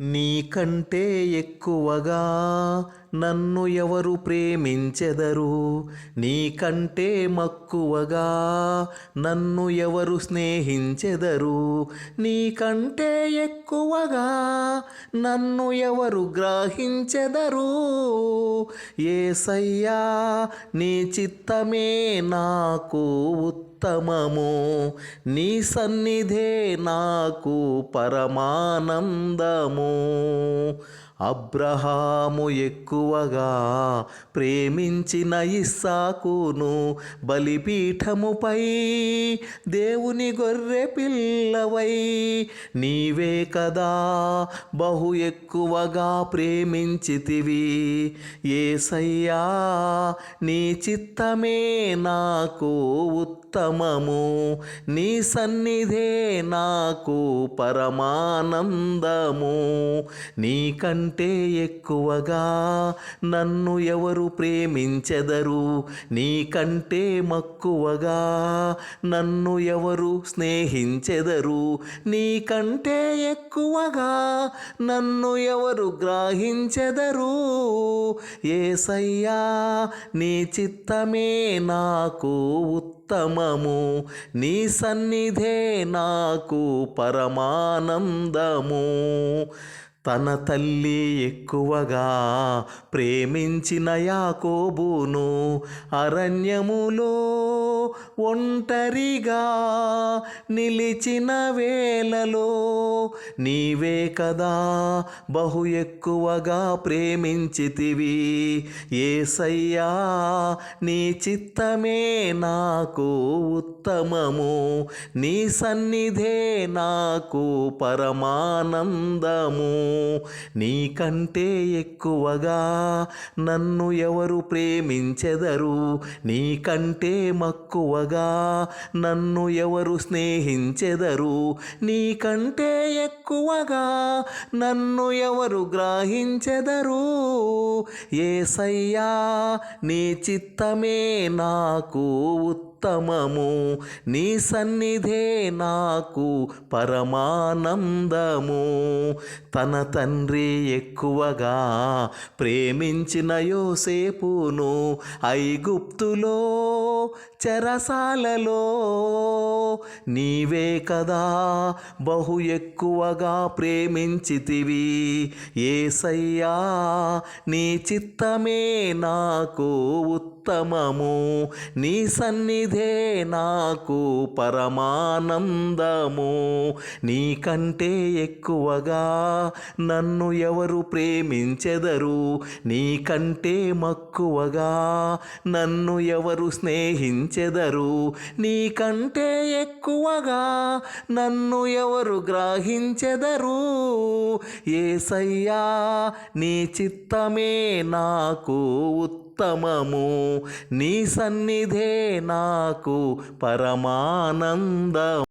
నీకంటే ఎక్కువగా నన్ను ఎవరు ప్రేమించెదరు? నీకంటే మక్కువగా నన్ను ఎవరు స్నేహించెదరు? నీకంటే ఎక్కువగా నన్ను ఎవరు గ్రహించెదరు? ఏసయ్యా నీ చిత్తమే నాకు ఉత్తమము. నీ సన్నిధే నాకు పరమానందము. అబ్రహాము ఎక్కువగా ప్రేమించిన ఇస్సాకును బలిపీఠముపై దేవుని గొర్రె పిల్లవై. నీవే కదా బహు ఎక్కువగా ప్రేమించితివి. ఏసయ్యా నీ చిత్తమే నాకు ఉత్తమము. నీ సన్నిధే నాకు పరమానందము. కంటే ఎక్కువగా నన్ను ఎవరు ప్రేమించెదరు? నీకంటే మక్కువగా నన్ను ఎవరు స్నేహించెదరు? నీకంటే ఎక్కువగా నన్ను ఎవరు గ్రహించెదరు? ఏసయ్యా నీ చిత్తమే నాకు ఉత్తమము. నీ సన్నిధే నాకు పరమానందము. తన తల్లి ఎక్కువగా ప్రేమించిన యాకోబును అరణ్యములో ఒంటరిగా నిలిచిన వేళలో నీవే కదా బహు ఎక్కువగా ప్రేమించితివి. ఏసయ్యా నీ చిత్తమే నాకు ఉత్తమము. నీ సన్నిధే నాకు పరమానందము. నీకంటే ఎక్కువగా నన్ను ఎవరు ప్రేమించెదరు. నీకంటే మక్కువగా నన్ను ఎవరు స్నేహించెదరు. నీకంటే ఎక్కువగా నన్ను ఎవరు గ్రహించెదరు? ఏసయ్యా నీ చిత్తమే నాకు ఉత్తమము. నీ సన్నిధే నాకు పరమానందము. తన తండ్రి ఎక్కువగా ప్రేమించిన యోసేపును ఐగుప్తులో చెరసాలలో నీవే కదా బహు ఎక్కువగా ప్రేమించితివి. ఏసయ్యా నీ చిత్తమే నాకు ఉత్తమము. నీ సన్నిధి నాకు పరమానందము. నీకంటే ఎక్కువగా నన్ను ఎవరు ప్రేమించెదరు. నీకంటే మక్కువగా నన్ను ఎవరు స్నేహించెదరు. నీకంటే ఎక్కువగా నన్ను ఎవరు గ్రహించెదరు. ఏసయ్యా నీ చిత్తమే నాకు ఉత్తమము. నీ సన్నిధే నాకు పరమానందం.